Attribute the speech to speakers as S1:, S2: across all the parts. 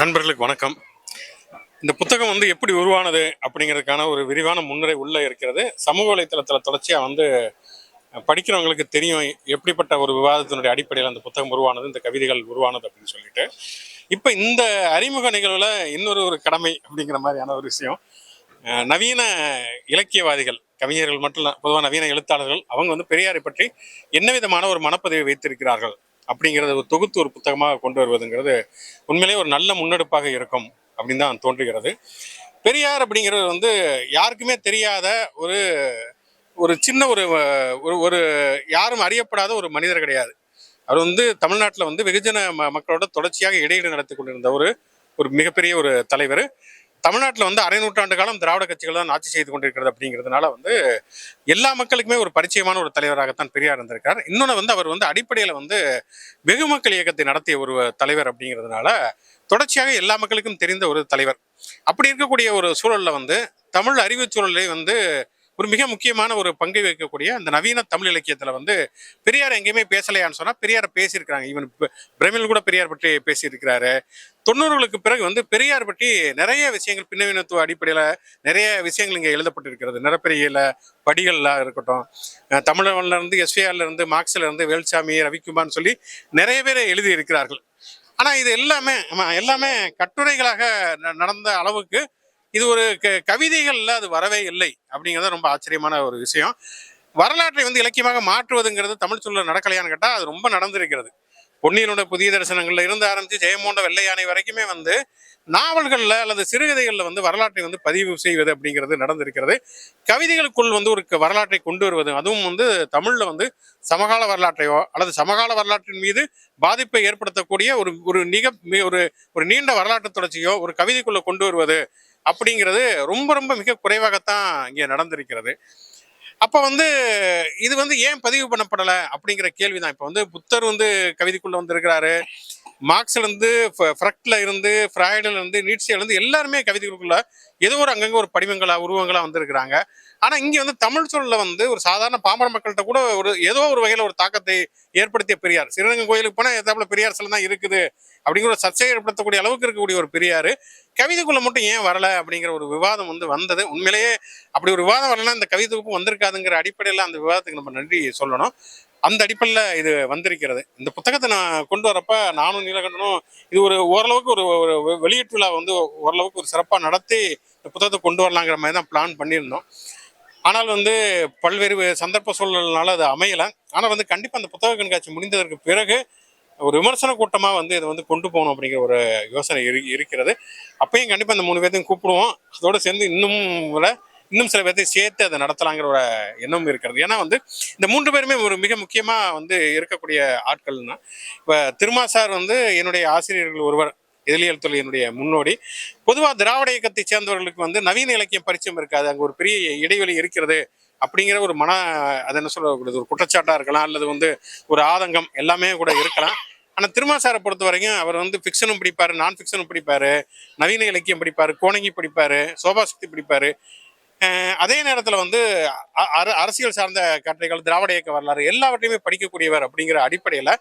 S1: நண்பர்களுக்கு வணக்கம். இந்த புத்தகம் வந்து எப்படி உருவானது அப்படிங்கிறதுக்கான ஒரு விரிவான முன்னுரை உள்ளே இருக்கிறது. சமூக வலைத்தளத்தில் தொடர்ச்சியாக வந்து படிக்கிறவங்களுக்கு தெரியும் எப்படிப்பட்ட ஒரு விவாதத்தினுடைய அடிப்படையில் அந்த புத்தகம் உருவானது இந்த கவிதைகள் உருவானது அப்படின்னு சொல்லிட்டு. இப்போ இந்த அறிமுக நிகழ்வில் இன்னொரு ஒரு கடமை அப்படிங்கிற மாதிரியான ஒரு விஷயம். நவீன இலக்கியவாதிகள் கவிஞர்கள் மட்டும் இல்ல பொதுவாக நவீன எழுத்தாளர்கள் அவங்க வந்து பெரியாரை பற்றி என்ன விதமான ஒரு மனப்பதிவை வைத்திருக்கிறார்கள்? அப்படிங்கிறத ஒரு தொகுத்து ஒரு புத்தகமாக கொண்டு வருவதுங்கிறது உண்மையிலேயே ஒரு நல்ல முன்னெடுப்பாக இருக்கும் அப்படின்னு தான் தோன்றுகிறது. பெரியார் அப்படிங்கிறது வந்து யாருக்குமே தெரியாத ஒரு ஒரு சின்ன ஒரு ஒரு ஒரு யாரும் அறியப்படாத ஒரு மனிதர் கிடையாது. அவர் வந்து தமிழ்நாட்டில் வந்து வெகுஜன ம- மக்களோட தொடர்ச்சியாக இடையீடு நடத்தி கொண்டிருந்த ஒரு ஒரு மிகப்பெரிய ஒரு தலைவர். தமிழ்நாட்டில் வந்து அரை நூற்றாண்டு காலம் திராவிட கட்சிகள் தான் ஆட்சி செய்து கொண்டிருக்கிறது அப்படிங்கிறதுனால வந்து எல்லா மக்களுக்குமே ஒரு பரிச்சயமான ஒரு தலைவராகத்தான் பெரியார் இருந்திருக்கார். இன்னொன்று வந்து அவர் வந்து அடிப்படையில் வந்து வெகு மக்கள் இயக்கத்தை நடத்திய ஒரு தலைவர் அப்படிங்கிறதுனால தொடர்ச்சியாக எல்லா மக்களுக்கும் தெரிந்த ஒரு தலைவர். அப்படி இருக்கக்கூடிய ஒரு சூழல்ல வந்து தமிழ் அறிவு சூழலை வந்து ஒரு மிக முக்கியமான ஒரு பங்கை வகிக்கக்கூடிய அந்த நவீன தமிழ் இலக்கியத்துல வந்து பெரியார் எங்கேயுமே பேசலையான்னு சொன்னா பெரியார் பேசியிருக்கிறாங்க. ஈவன் பிரமிழ் கூட பெரியார் பற்றி பேசியிருக்கிறாரு. தொண்ணூறுகளுக்கு பிறகு வந்து பெரியார் பற்றி நிறைய விஷயங்கள் பின்னவீனத்துவ அடிப்படையில் நிறைய விஷயங்கள் இங்கே எழுதப்பட்டிருக்கிறது. நிறப்பெரியில படிகள்ல இருக்கட்டும் அஹ் எஸ்விஆர்லேருந்து இருந்து எஸ்விஆர்ல இருந்து மார்க்ஸ்ல இருந்து வேல்சாமி ரவிக்குமார்னு சொல்லி நிறைய பேர் எழுதி இருக்கிறார்கள் ஆனா இது எல்லாமே ஆமா எல்லாமே கட்டுரைகளாக ந- நடந்த அளவுக்கு இது ஒரு க- கவிதைகள்ல அது வரவே இல்லை அப்படிங்கிறது ரொம்ப ஆச்சரியமான ஒரு விஷயம். வரலாற்றை வந்து இலக்கியமாக மாற்றுவதுங்கிறது தமிழ் சொல்ல நடக்கலையான்னு கேட்டால் அது ரொம்ப நடந்திருக்கிறது. பொன்னியினோட புதிய தரிசனங்கள்ல இருந்து ஆரம்பித்து ஜெயமோண்ட வெள்ளையானை வரைக்குமே வந்து நாவல்களில் அல்லது சிறுகதைகளில் வந்து வரலாற்றை வந்து பதிவு செய்வது அப்படிங்கிறது நடந்திருக்கிறது. கவிதைகளுக்குள் வந்து ஒரு வரலாற்றை கொண்டு வருவது அதுவும் வந்து தமிழில் வந்து சமகால வரலாற்றையோ அல்லது சமகால வரலாற்றின் மீது பாதிப்பை ஏற்படுத்தக்கூடிய ஒரு ஒரு நிக ஒரு ஒரு நீண்ட வரலாற்று தொடர்ச்சியோ ஒரு கவிதைக்குள்ளே கொண்டு வருவது அப்படிங்கிறது ரொம்ப ரொம்ப மிக குறைவாகத்தான் இங்கே நடந்திருக்கிறது. அப்போ வந்து இது வந்து ஏன் பதிவு பண்ணப்படலை அப்படிங்கிற கேள்விதான். இப்போ வந்து புத்தர் வந்து கவிதைக்குள்ள வந்திருக்கிறாரு. மார்க்ஸ்லேருந்து ஃப- ஃப்ரக்ட்ல இருந்து ஃப்ராய்டில் நீட்சியிலேருந்து எல்லாருமே கவிதைகளுக்குள்ள ஏதோ ஒரு அங்கங்கே ஒரு படிவங்களாக உருவங்களாக வந்திருக்கிறாங்க. ஆனால் இங்கே வந்து தமிழ் சொல்ல வந்து ஒரு சாதாரண பாமர மக்கள்கிட்ட கூட ஒரு ஏதோ ஒரு வகையில் ஒரு தாக்கத்தை ஏற்படுத்திய பெரியார். சிறுநங்க கோயிலுக்கு போனால் எதாப்புல பெரியார் சிலை தான் இருக்குது அப்படிங்கிற ஒரு சர்ச்சையை ஏற்படுத்தக்கூடிய அளவுக்கு இருக்கக்கூடிய ஒரு பெரியார். கவிதைக்குள்ளே மட்டும் ஏன் வரல அப்படிங்கிற ஒரு விவாதம் வந்து வந்தது. உண்மையிலேயே அப்படி ஒரு விவாதம் வரலன்னா இந்த கவிதைக்கும் வந்திருக்காதுங்கிற அடிப்படையில் அந்த விவாதத்துக்கு நம்ம நன்றி சொல்லணும். அந்த அடிப்படையில் இது வந்திருக்கிறது. இந்த புத்தகத்தை நான் கொண்டு வரப்ப நானும் நீலகண்டனும் இது ஒரு ஓரளவுக்கு ஒரு ஒரு வெளியீட்டு விழா வந்து ஓரளவுக்கு ஒரு சிறப்பாக நடத்தி இந்த புத்தகத்தை கொண்டு வரலாங்கிற மாதிரி தான் பிளான் பண்ணியிருந்தோம். ஆனால் வந்து பல்வேறு சந்தர்ப்ப சூழல்னால அது அமையலை. ஆனால் வந்து கண்டிப்பாக அந்த புத்தக கண்காட்சி முடிந்ததற்கு பிறகு ஒரு விமர்சன கூட்டமாக வந்து இதை வந்து கொண்டு போகணும் அப்படிங்கிற ஒரு யோசனை இரு இருக்கிறது. அப்பயும் கண்டிப்பாக இந்த மூணு பேர்த்தையும் கூப்பிடுவோம். அதோடு சேர்ந்து இன்னும் விட இன்னும் சில பேர்த்தையும் சேர்த்து அதை நடத்தலாங்கிற ஒரு எண்ணம் இருக்கிறது. ஏன்னா வந்து இந்த மூன்று பேருமே ஒரு மிக முக்கியமாக வந்து இருக்கக்கூடிய ஆட்கள்னா இப்போ திருமா சார் வந்து என்னுடைய ஆசிரியர்கள் ஒருவர் எதிலியல் துறை என்னுடைய முன்னோடி. பொதுவாக திராவிட இயக்கத்தை சேர்ந்தவர்களுக்கு வந்து நவீன இலக்கியம் பரிச்சயம் இருக்காது. அங்கே ஒரு பெரிய இடைவெளி இருக்கிறது அப்படிங்கிற ஒரு மன அது என்ன சொல்லக்கூடாது ஒரு குற்றச்சாட்டாக இருக்கலாம் அல்லது வந்து ஒரு ஆதங்கம் எல்லாமே கூட இருக்கலாம். ஆனால் திருமா சாரை பொறுத்த வரைக்கும் அவர் வந்து ஃபிக்ஷனும் படிப்பார் நான் ஃபிக்ஷனும் படிப்பார் நவீன இலக்கியம் படிப்பார் கோணங்கி படிப்பார் சோபாசக்தி படிப்பார். அதே நேரத்தில் வந்து அ- அர- அரசியல் சார்ந்த கட்டுரைகள் திராவிட இயக்க வரலாறு எல்லாவற்றையுமே படிக்கக்கூடியவர் அப்படிங்கிற அடிப்படையில்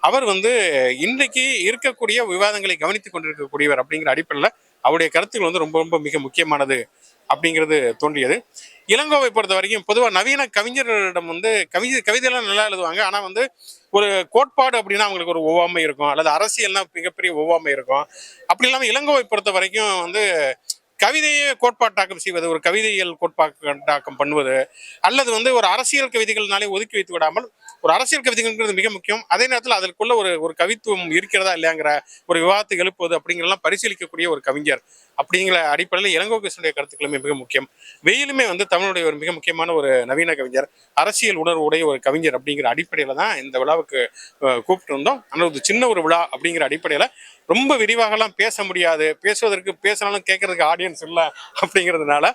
S1: அவர் வந்து இன்றைக்கு இருக்கக்கூடிய விவாதங்களை கவனித்துக் கொண்டிருக்கக்கூடியவர் அப்படிங்கிற அடிப்படையில் அவருடைய கருத்துக்கள் வந்து ரொம்ப ரொம்ப மிக முக்கியமானது அப்படிங்கிறது தோன்றியது. இளங்கோவை பொறுத்த வரைக்கும் பொதுவாக நவீன கவிஞர்களிடம் வந்து கவிதை கவிதையெல்லாம் நல்லா எழுதுவாங்க. ஆனால் வந்து ஒரு கோட்பாடு அப்படின்னா அவங்களுக்கு ஒரு ஒவ்வாமை இருக்கும். அல்லது அரசியல்னா மிகப்பெரிய ஒவ்வாமை இருக்கும். அப்படி இல்லாமல் இளங்கோவை பொறுத்த வரைக்கும் வந்து கவிதையை கோட்பாட்டாக்கம் செய்வது ஒரு கவிதையியல் கோட்பாட்டாக்கம் பண்ணுவது அல்லது வந்து ஒரு அரசியல் கவிதைகள்னாலே ஒதுக்கி வைத்து விடாமல் ஒரு அரசியல் கவிதைங்கிறது மிக முக்கியம். அதே நேரத்தில் அதற்குள்ள ஒரு ஒரு கவித்துவம் இருக்கிறதா இல்லையாங்கிற ஒரு விவாதத்தை எழுப்புவது அப்படிங்கிறலாம் பரிசீலிக்கக்கூடிய ஒரு கவிஞர் அப்படிங்கிற அடிப்படையில் இளங்கோ கிருஷ்ணனுடைய கருத்துக்களுமே மிக முக்கியம். வெயிலுமே வந்து தமிழுடைய ஒரு மிக முக்கியமான ஒரு நவீன கவிஞர் அரசியல் உணர்வுடைய ஒரு கவிஞர் அப்படிங்கிற அடிப்படையில் தான் இந்த விழாவுக்கு கூப்பிட்டு இருந்தோம் ஆனால் ஒரு சின்ன ஒரு விழா அப்படிங்கிற அடிப்படையில் ரொம்ப விரிவாகலாம் பேச முடியாது. பேசுவதற்கு பேசினாலும் கேட்கறதுக்கு ஆடியன்ஸ் இல்லை அப்படிங்கிறதுனால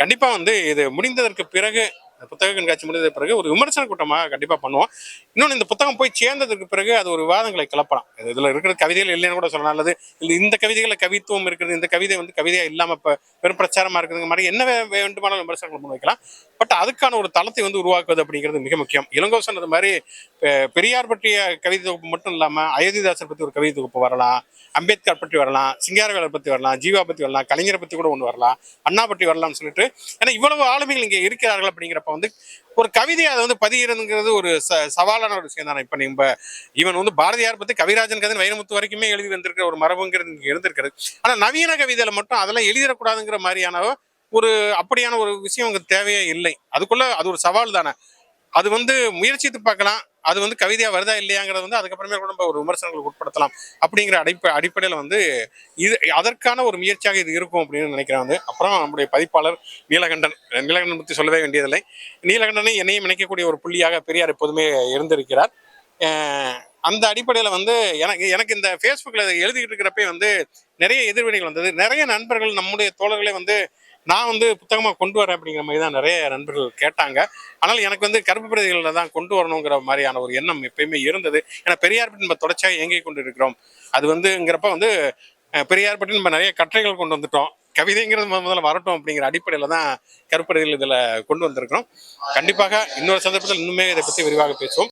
S1: கண்டிப்பாக வந்து இது முடிந்ததற்கு பிறகு புத்தக கண்காட்சி முடிந்த பிறகு ஒரு விமர்சன கூட்டமாக கண்டிப்பாக பண்ணுவோம். இன்னொன்று இந்த புத்தகம் போய் சேர்ந்ததுக்கு பிறகு அது ஒரு விவாதங்களை கிளப்பலாம். இதில் இருக்கிற கவிதைகள் இல்லைன்னு கூட சொல்லலாம். அல்லது இந்த கவிதைகளில் கவித்துவம் இருக்கிறது இந்த கவிதை வந்து கவிதையாக இல்லாமல் இப்போ வெறும் பிரச்சாரமாக இருக்குதுங்க மாதிரி என்ன வே- வேண்டுமானாலும் விமர்சனங்கள் முன்வைக்கலாம் பட் அதுக்கான ஒரு தளத்தை வந்து உருவாக்குவது அப்படிங்கிறது மிக முக்கியம். இளங்கோசன் அது மாதிரி பெரியார் பற்றிய கவிதை தொகுப்பு மட்டும் இல்லாமல் அயோத்திதாசர் பற்றி ஒரு கவிதை தொகுப்பு வரலாம். அம்பேத்கர் பற்றி வரலாம். சிங்காரவேலர் பற்றி வரலாம். ஜீவா பற்றி வரலாம். கலைஞரை பற்றி கூட ஒன்று வரலாம். அண்ணா பற்றி வரலாம்னு சொல்லிட்டு. ஏன்னா இவ்வளவு ஆளுமைகள் இங்கே இருக்கிறார்கள் அப்படிங்கிறப்ப வந்து ஒரு கவிதையை அதை வந்து பதிகிறதுங்கிறது ஒரு ச சவாலான ஒரு விஷயம் தானே இப்போ நம்ம இவன் வந்து பாரதியார் பற்றி கவிராஜன் கதை வைரமுத்து வரைக்குமே எழுதி வந்திருக்கிற ஒரு மரபுங்கிறது இங்கே இருந்திருக்கிறது. ஆனால் நவீன கவிதையில மட்டும் அதெல்லாம் எழுதிடக்கூடாதுங்கிற மாதிரியான ஒரு அப்படியான ஒரு விஷயம் அங்கே தேவையே இல்லை. அதுக்குள்ள அது ஒரு சவால் தானே அது வந்து முயற்சித்து பார்க்கலாம். அது வந்து கவிதையா வருதா இல்லையாங்கிறது வந்து அதுக்கப்புறமே கூட நம்ம ஒரு விமர்சனங்களுக்கு உட்படுத்தலாம் அப்படிங்கிற அடிப்ப அடிப்படையில் வந்து இது அதற்கான ஒரு முயற்சியாக இது இருக்கும் அப்படின்னு நினைக்கிறேன் வந்து அப்புறம் நம்முடைய பதிப்பாளர் நீலகண்டன் நீலகண்டன் பற்றி சொல்லவே வேண்டியதில்லை. நீலகண்டனை என்னையும் நினைக்கக்கூடிய ஒரு புள்ளியாக பெரியார் எப்போதுமே இருந்திருக்கிறார். அந்த அடிப்படையில் வந்து எனக்கு எனக்கு இந்த ஃபேஸ்புக்கில் எழுதிக்கிட்டு இருக்கிறப்பே வந்து நிறைய எதிர்வினைகள் வந்தது. நிறைய நண்பர்கள் நம்முடைய தோழர்களே வந்து நான் வந்து புத்தகமாக கொண்டு வரேன் அப்படிங்கிற மாதிரி தான் நிறைய நண்பர்கள் கேட்டாங்க. ஆனால் எனக்கு வந்து கருப்பு பிரதிகளில் தான் கொண்டு வரணுங்கிற மாதிரியான ஒரு எண்ணம் எப்பயுமே இருந்தது. ஏன்னா பெரியார் பற்றி நம்ம தொடர்ச்சியாக இயங்கிக் கொண்டு இருக்கிறோம் அது வந்துங்கிறப்ப வந்து பெரியார் பற்றி நம்ம நிறைய கட்டுரைகள் கொண்டு வந்துட்டோம். கவிதைங்கிறது முதல்ல வரட்டும் அப்படிங்கிற அடிப்படையில் தான் கருப்பறைகள் இதில் கொண்டு வந்திருக்கிறோம். கண்டிப்பாக இன்னொரு சந்தர்ப்பத்தில் இன்னுமே இதை பற்றி விரிவாக பேசுவோம்.